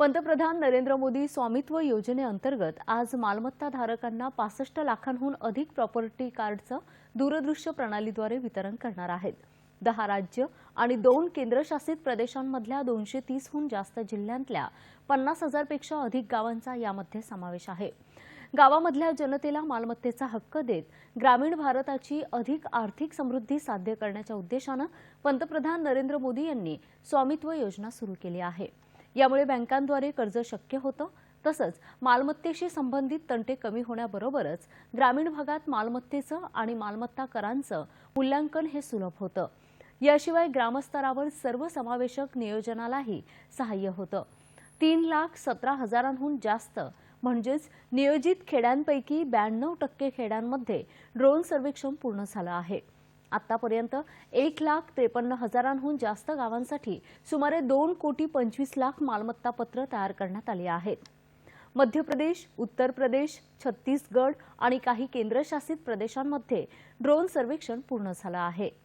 पंतप्रधान नरेंद्र मोदी स्वामित्व योजनेअंतर्गत आज मालमत्ता धारकांना पासष्ट लाखांहून अधिक प्रॉपर्टी कार्डचं दूरदृश्य प्रणालीद्वारे वितरण करणार आहेत. दहा राज्य आणि दोन केंद्रशासित प्रदेशांमधल्या दोनशे तीसहून जास्त जिल्ह्यांतल्या पन्नास हजारपेक्षा अधिक गावांचा यामध्ये समावेश आहे. गावामधल्या जनतेला मालमत्तेचा हक्क देत ग्रामीण भारताची अधिक आर्थिक समृद्धी साध्य करण्याच्या उद्देशानं पंतप्रधान नरेंद्र मोदी यांनी स्वामित्व योजना सुरू केली आहे. यामुळे बँकांद्वारे कर्ज शक्य होतं. तसंच मालमत्तेशी संबंधित तंटे कमी होण्याबरोबरच ग्रामीण भागात मालमत्तेचं आणि मालमत्ता करांचं मूल्यांकन हे सुलभ होतं. याशिवाय ग्रामस्तरावर सर्वसमावेशक नियोजनालाही सहाय्य होतं. तीन लाख सतरा हजारांहून जास्त म्हणजेच नियोजित खेड्यांपैकी ब्याण्णव टक्के खेड्यांमध्ये ड्रोन सर्वेक्षण पूर्ण झालं आहे. आतापर्यंत एक लाख त्रेपन्न हजारांहून जास्त गावांसाठी सुमारे दोन कोटी पंचवीस लाख मालमत्ता पत्र तयार करण्यात आली आहेत. मध्य प्रदेश उत्तर प्रदेश छत्तीसगड आणि काही केंद्रशासित प्रदेशांमध्ये ड्रोन सर्वेक्षण पूर्ण झालं आहे.